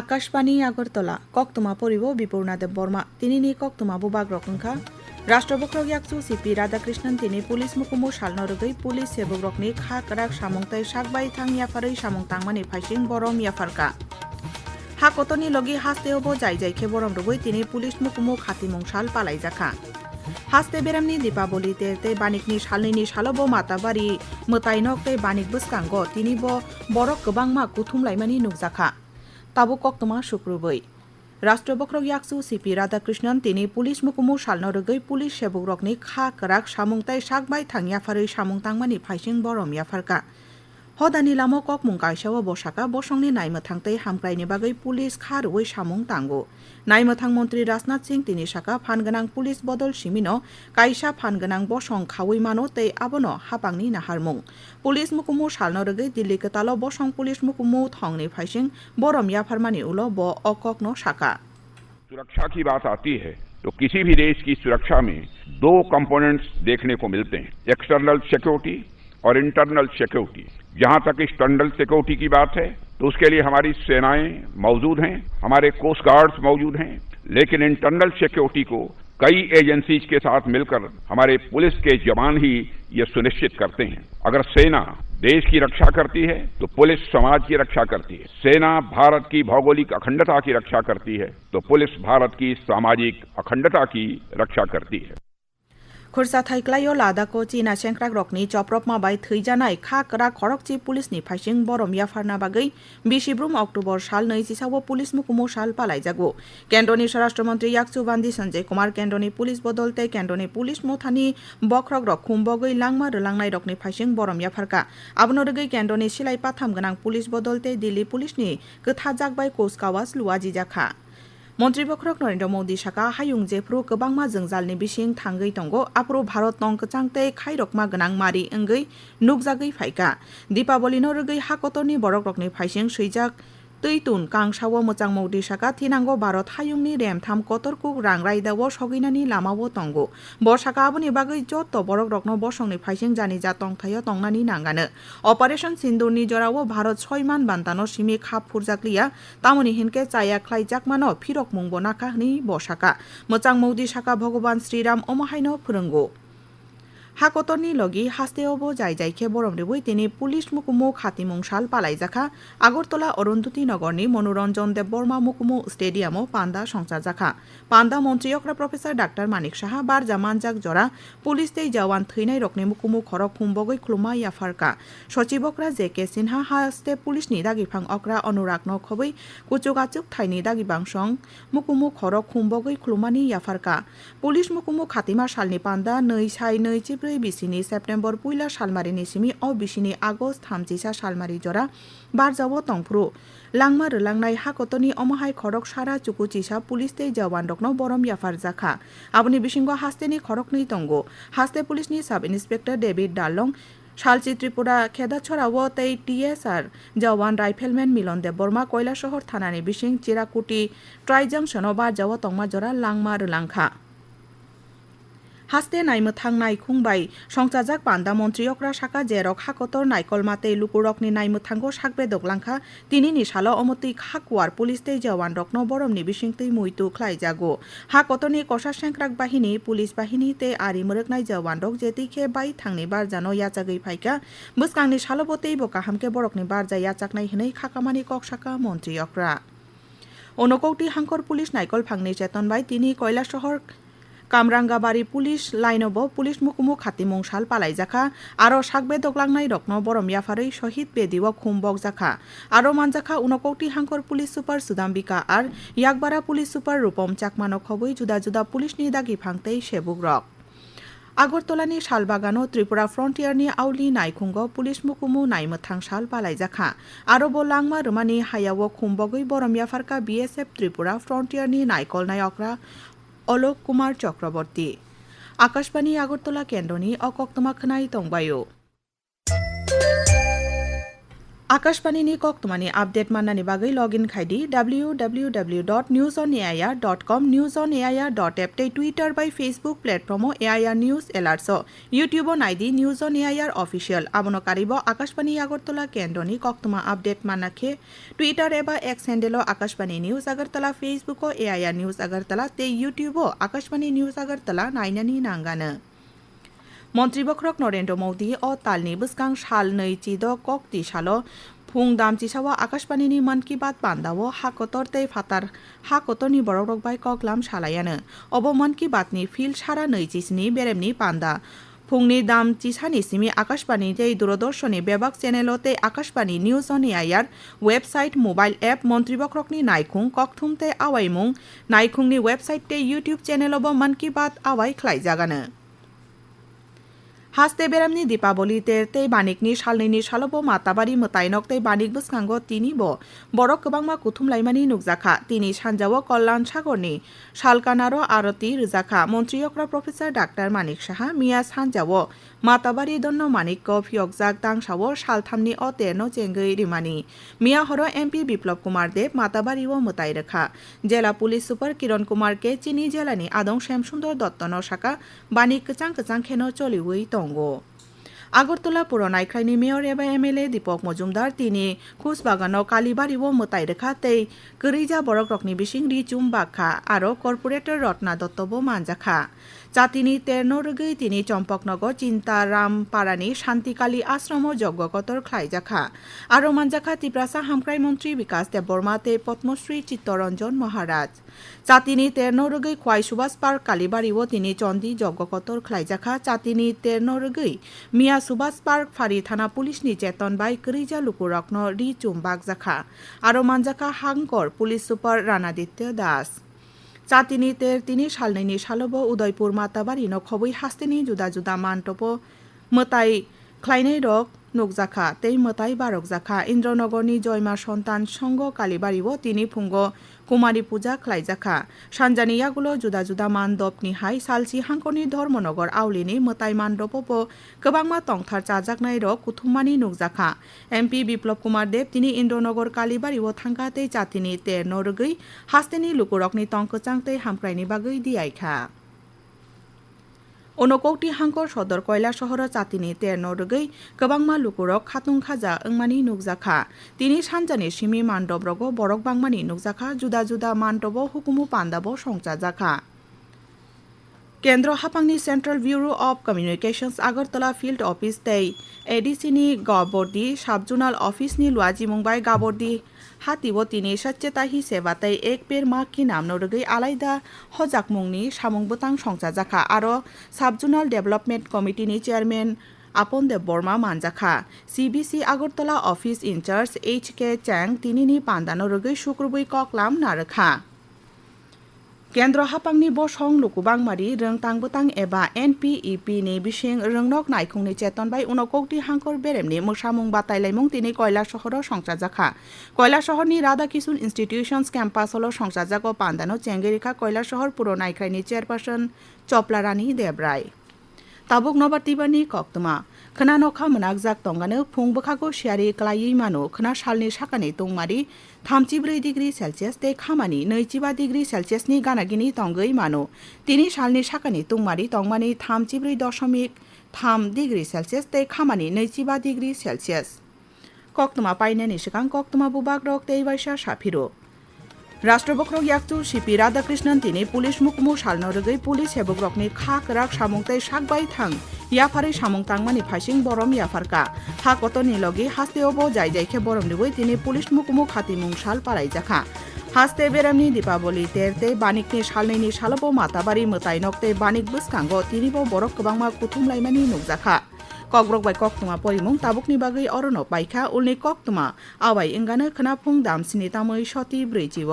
আকাশবাণী, আগরতলা। কক্তমা পরিব বিপূর্ণাদেব বর্মা তিনি নি কক্তমা বুবাগ রকংখা রাষ্ট্রবক্রক ইয়াকসু সিপি রাধাকৃষ্ণন তিনি পুলিশ মুকুমু সালনরগৈ পুলিশ সেবক রকনি খা করাক সামংতাই সাকবাই থাং ইয়াফারৈ সামং তাংমানি ফাইসিং বরম ইয়াফারকা হাকতনি লগি হাস্তেওবো যাই যাইখে বরম রগৈ তিনি পুলিশ মুকুমু খাতিমং সাল পালাই জাখা হাস্তে বেরামনি দীপাবলি তে বানিকনি সালনিনি সালবো মাতাবারি মোতাইনক তে বানিক বসকাঙ্গ তিনি ব বরক গোबांमा কুথুমলাইমানি নুকজাখা কক্তমা শুক্রবৈ রাষ্ট্রবক্রক ইয়াকসু, সিপি রাধাকৃষ্ণন, তিনি পুলিশ মুকুমু সালনরগৈ পুলিশ সেবক রকনি খা কাক সামুংতাই সাকবাই থাংয়াফারৈ সামং তাংমানি ফাইসিং বরম ইয়াফারকা হদানি লামো কক মুং কাইসাও বসাকা বসংনি নাইমথাংতৈ হামক্রাইনি বাগৈ পুলিশ খারুই সামং তাঙ্গো নাইমথাং মন্ত্রী রাজনাথ সিং তিনি সাকা ফানগোনাং পুলিশ বদল সিমিনো কাইসা ফানগোনাং বসং খাওই মানো তৈ আবনো হাপাংনি নাহারমুং পুলিশ মুকুমু সালনরগৈ দিল্লি কেতালো বসং পুলিশ মুকুমু থংনি ফাইসিং বরম ইয়াফারমানি উলো ব অককনো সাকা सुरक्षा की बात आती है तो किसी भी देश की सुरक्षा में दो कंपोनेंट्स देखने को मिलते हैं एक्सटर्नल सिक्योरिटी और इंटरनल सिक्योरिटी जहाँ तक एक्सटर्नल सिक्योरिटी की बात है तो उसके लिए हमारी सेनाएँ मौजूद हैं, हमारे कोस्ट गार्ड्स मौजूद हैं, लेकिन इंटरनल सिक्योरिटी को कई एजेंसीज के साथ मिलकर हमारे पुलिस के जवान ही ये सुनिश्चित करते हैं। अगर सेना देश की रक्षा करती है तो पुलिस समाज की रक्षा करती है। सेना भारत की भौगोलिक अखंडता की रक्षा करती है तो पुलिस भारत की सामाजिक अखंडता की रक्षा करती है। Khursa Thaiklayo Ladako China Shengkrak Rokni Chopropma Bai Thaijanai Khak Ra Khorokchi Police ni Phashing Borom Yafarna Bagai Bishibrum October Shal Noi Sisawo Police Mukumo Shal Palai Jago Kendoni Sharashtramontri Yaksu Bandi Sanjay Kumar Kendoni Police Bodolte Kendoni Police Mothani Bokrok Rok Khumbogai Langma Relangnai Rokni Phashing Borom Yafarka Abnoregei Kendoni Silai Patham Ganang Police Bodolte Delhi Police ni Kthajak Bai Koskawas Luaji Jakha মন্ত্রী বক্রক নরেন্দ্র মোদী সাকা হায়ুং জেফ্রু কবাংমা জোংজালনি বিশিং থাঙ্গৈ তঙ্গ approve Bharat নং কচাংতে খাইরকমা গনাং মারি ওঙ্গৈ নুকজাগৈ ফাইকা দীপাবলি নরগৈ হাকতরনি বরক রকনি ফাইসিং সৈজাক তৈতুন কাংসাও মোচাং মৌদিশাকা থিনাঙ্গো ভারত হায়ুংনি রেমথাম কতরকুক রাংরাইদাও সগিনানি লামাও তঙ্গ বর্ষাকা আবনি বাগৈ যত বরক রক্ন বসংনি ফাইসিং জানি যা তংথায় তংনানি নাঙ্গানো। অপারেশন সিন্দুরনি জরাও ভারত ছয়মান বান্তানো সিমি খাপ ফুরজাকলিয়া তামনি হিনকে চায়া খ্লাইজাকমানো ফিরক মুংবো নাকাহনি বসাকা মোচাং মৌদিশাকা ভগবান শ্রীরাম অমহাইন ফুরঙ্গ হাকতনি লগি হাস্তে অব যাই যাইখে বরমদেবই তিনি পুলিশ মুকুমু খাতিমুং শাল পালাই জাখা আগরতলা অরুন্ধতী নগরনী মনোরঞ্জন দেব বর্মা মুকুমু স্টেডিয়ামও পান্দা সংসার জাখা পান্দা মন্ত্রী অকরা প্রফেসর ডাক্তার মানিক সাহা বার জামান জাক জরা পুলিশ তেই জওয়ান থৈনাই রকনি মুকুমু খরক হুম্বগৈ খুলুমা ইয়াফারকা সচিবকরা জে কে সিনহা হাস্তে পুলিশ নি দাগিফাং অকরা অনুরাগ নখবৈ কুচুকাচুক থাইনি দাগিবাং সং মুকুমু খরক হুম্বগৈ খুলুমানি ইয়াফারকা পুলিশ মুকুমু খাতিমা শালনি পান্দা नै সাই नै চিপ ᱥᱤᱯᱨᱟᱹᱭ ᱵᱤᱥᱤᱱᱤ ᱥᱮᱯᱴᱮᱢᱵᱚᱨ ᱯᱩᱭᱞᱟ ᱥᱟᱞᱢᱟᱨᱤ ᱱᱤᱥᱤᱢᱤ ᱚ ᱵᱤᱥᱤᱱᱤ ᱟᱜᱚᱥ ᱛᱷᱟᱢᱪᱤᱥᱟ ᱥᱟᱞᱢᱟᱨᱤ ᱡᱚᱨᱟ ᱵᱟᱨᱡᱟᱵᱚ ᱛᱚᱝᱯᱷᱨᱩ ᱞᱟᱝᱢᱟ ᱨᱞᱟᱝᱱᱟই হাকতনি অমহাই খড়ক সারা চুকু চিসা পুলিশ তে জওয়ান রকন বরম ইয়াফার জাখা। আপনি বিশিঙ্গ হাস্তেনি খড়ক নেই তঙ্গ। হাস্তে পুলিশনি সাব ইন্সপেক্টর ডেভিড ডালং শালচি ত্রিপুরা খেদা ছড়াও তেই টিএসআর জওয়ান রাইফেলম্যান মিলন দেব বর্মা কৈলাসহর থানানি বিশিং, চিরাকুটি ট্রাইজাংশন বা জওয়া তংমা জরা লাংমার রুলাংখা হাস্তে নাইমোথাং নাইখুংবাই। সংচাজাক পান্ডা মন্ত্রী অকরা শাখা জেরক হাকতর নাইকল মাতে লুকুরকনি নাইমোথাঙ্গো সাকবে দগলাংখা। তিনি নিশাল অমতি খাকুয়ার পুলিশ তৈ জওয়ান রকন বরমনি বিসিংতৈ মুইতু খ্লাইজাগো। হাকতনি কষা সেংক্রাক বাহিনী পুলিশ বাহিনী তে আরি মরকনাই জওয়ান রক যেতিখে বাই থাংনি বারজানো ইয়াচাগৈ ফাইকা। বসকাংনি সালবতেই বকা হামকে বরকনি বারজা ইয়াচাকনাই হनै খাকামানি কক শাখা মন্ত্রী অকরা। অনকৌটি হাঙ্কর পুলিশ নাইকল ফাংনি চেতন বাই তিনি কৈলাসহর কামরাঙ্গাবাড়ি পুলিশ লাইনব পুলিশ মুকুমু হাতি সাল পালাই জাখা আরও সাকবে দগলাংনাই রকন বরম ইয়াফারই শহীদ বেদিও খুম্বক জাখা আরও মানজাখা উনকৌটি হাঙ্কর পুলিশ সুপার সুদাম্বিকা আর ইয়াকবাড়া পুলিশ সুপার রূপম চাকমানক হবই জুদা জুদা পুলিশ নিদাগি ফাংতেই সেবুক রক। আগরতলানি শালবাগানও ত্রিপুরা ফ্রন্টিয়ারনি আউলি নাইখুঙ্গ পুলিশ মুকুমু নাইমথাং শাল পালাইজাখা আরব বলাংমা রুমানি হায়াও খুম্বগৈ বরমিয়া ফারকা বিএসএফ ত্রিপুরা ফ্রন্টিয়ারনি নাইকল নায়করা অলোক কুমার চক্রবর্তী। আকাশবাণী আগরতলা কেন্দ্রনি આકાશવાણીની કોક્તમાની અપડેટ માનનાની બાગઈ login ખાઈડી W W W dot news on AIR dot com news on AIR dot app તે Twitter by Facebook platform AIR news alerts YouTube নাইডি news on AIR official আমন কারিব, আকাশবাণী আগরতলা কেন্দ্রনি কক্তমা আপডেট মানাখে টুইটার এবা X handle Akashvani news Agartala Facebook AIR news Agartala তে YouTube Akashvani news Agartala, নাইনানি নাঙ্গানো। মন্ত্রী বক্রক নরেন্দ্র মোদী অ তালনি বসকাং সাল नै চিদ কক তি সালো ফুং দাম চিসাওয়া আকাশবাণীনি মন কি বাত বান্দাও হাকতর তে ফাতার হাকতরনি বড়ক বাই ককলাম সালায়ানো অব মন কি বাতনি ফিল সারা नै চিসনি বেরেমনি পান্দা ফুংনি দাম চিসানি সিমি আকাশবাণী তে দূরদর্শনে বেবাক চ্যানেলতে Akashvani news on AIR website mobile app মন্ত্রী বক্রকনি নাইখুং ককথুমতে আওয়াইমুং নাইখুংনি ওয়েবসাইট তে ইউটিউব চ্যানেলব মন কি বাত আওয়াই খ্লাই জাগানো হাসতে বেরামনি দীপাবলি তেরতেই বানিকনি সালনিনি সালব মাতাবাড়ি মোতায়নকতেই বানিক বুসকাঙ্গ ব। বড় কবাংমা কুথুম, লাইমানি, নুকজাখা। তিনি সানজাও কল্যাণ সাগরনি সালকানারো আরতি, রুজাখা। মন্ত্রী অক্রা প্রফেসর ডাক্তার মানিক সাহা, মিয়া সানজাও মাতাবাড়ি দন্য মানিক্য ফিয়কজাক দাংসাও সালথামনি অ তেরন চেঙ্গই রিমানি। মিয়া হর, এমপি বিপ্লব কুমার দেব, মাতাবাড়ি ও মোতাই রেখা জেলা পুলিশ সুপার কিরণ কুমারকে চিনি জেলানি, আদং শ্যামসুন্দর দত্ত নশাকা বাণিক কচাং কচাং খেন চলিউই তো। তঙ্গ আগরতলা পুর নাইখ্রাইনি মেয়র এবা এমএলএ দীপক মজুমদার, তিনি খুসবাগানাव কালিবাড়িও মোতাই রেখা তৈ গরিজা বরক রকনি বিসিং রিচুম বাখা আরও কর্পোরেটর রত্না দত্তবো মানজাখা জাতিনি তেরনো রগৈ তিনি চম্পকনগর চিন্তারাম পারানি শান্তিকালী আশ্রম যজ্ঞকতর খ্লাইজাখা আরও মানজাখা তিপ্রাসা হামক্রাই মন্ত্রী বিকাশ দেববর্মা, তে পদ্মশ্রী চিত্তরঞ্জন মহারাজ। চাতিনি তেরনো রগৈ খোয়াই সুভাষ পার্ক কালীবাড়িও তিনি চন্দি যজ্ঞকতর খ্লাইজাখা চাতিনি তেরনো রগৈ মিয়া সুভাষ পার্ক, ফারি থানা পুলিশ নি চেতন বাই ক্রিজা লুকু લુકુરકનો রি চুম বাগজাখা, আরও মানজাখা হাংকর পুলিশ সুপার রানাদিত্য দাস। চাতিনিতের তিনি সালনাইনি সালব উদয়পুর, মাতাবাড়ি, নখবই, হাস্তিনি, জুদা জুদা, মানটপ, মতাই খ্লাইনাই রক নুকজাখা তেই মতাই বারকজাখা ইন্দ্রনগরনি জয়মা সন্তান সঙ্গ কালীবাড়িও তিনি ফুঙ্গ কুমারী পূজা খ্লাইজাখা, সানজানিয়াগুলো জুদা জুদা মানদপনি হাই সালসি হাঙ্কনি ধর্মনগর, আউলিনি মতাই মানদপপ গোবাংমা তংথার চাজাকনাই র কুথুমানি নুকজাখা। এমপি বিপ্লব কুমার দেব, তিনি ইন্দ্রনগর কালীবাড়িও থাঙ্গাতেই চাতিনি তে নরগৈ হাস্তেনি লুকুরকনি তংকচাংতেই হামক্রাইনি বাগৈ দিয়াইখা। অনকৌটি হাঙ্কর সদর কয়লা শহর চাতিনি তের নগৈ গবাংমা লুকুরক খাতুং খাজা ওংমানি নুকজাখা তিনি সানজানি সিমি মান্ডব রগ বরক বাংমানি নুকজাখা জুদা জুদা মান্ডব হুকুমু পান্দাব সংচাজাখা কেন্দ্র হাপাংনি central bureau of communications Agartala field office তৈ এডিসি এডিসিনি গবর্দি সাবজোনাল অফিসনি লুয়াজি মুম্বাই গাবর্দি হাতিব তিনি সচ্চেতাহি সেবাতাই এক পের মা কি নাম নরগী আলাইদা হজাকমুংনি সংসার সংচাজাখা আরও সাবজোনাল ডেভেলপমেন্ট কমিটিনি chairman Apan Deb Barma মানজাখা। CBC Agartala office incharge H K Chang, তিনি পান্দানো রগৈ শুক্রবৈ ককলাম নারখা কেন্দ্র হাপাংনি বসং লুকুবাংমারি রংতাং বতাং এবা এনপিইপি ni bising rongnok naikungni cheton bai unokokti hangkor beremni mosamung batailaimung tini Kailashahar সংসাজাখা Kailashahar শহরনি Radha Kishun institutions campus hall সংসাজাক পান্দানো চেঙ্গেরিখা কয়লা শহর পুরো নাইখ্রাইনি chairperson Chapala Rani Debroy tabuk nobar klai mano khana salni sakani tongmari থামচি ব্रै ডিগ্রি সেলসিয়াস তে খামানি নৈচিবা ডিগ্রি সেলসিয়াসনি গানাগিনি তঙ্গৈ মানো তিনি সালনি সাকানি তুংমারি তংমানি থামচি ব্रै দশমিক থাম ডিগ্রি সেলসিয়াস তে খামানি নৈচিবা ডিগ্রি সেলসিয়াস কক্তমা পাইনানি সিগাং কক্তমা বুবাক রক তেইবাইসা সাফিরো রাষ্ট্রবক্রক ইয়াকচু সিপি রাধাকৃষ্ণন তিনি পুলিশ মুকমু সালনরগৈ পুলিশ হেবগ্রকনি খাক রাক সামংতাই সাকবাই থাং ইয়াফারে সামং তাংমানি ফাইসিং বরম ইয়াফারকা। হা কতনি লগে হাস্তেওবো যাই যাইখে বরম নিবই তিনি পুলিশ মুকমু খাতিমুং সাল পারাই জাখা হাস্তে বেরামনি দীপাবলি তেরতে বানিকনি সালনैनि সালবো মাতাবাড়ি মোতাইনকতে বানিক বসকাঙ্গ তিনিবো বরক গোবাংমা কুথুমলাইমানি নুকজাখা ককব্রক বাই কক্তমা পরিমুং তাবুকনি বাগৈ অরণ বাইখা উলনি কক্তমা। আবাই ইংগানো খনাফুং দামসিনি তাमै সতি ব্রৈজিব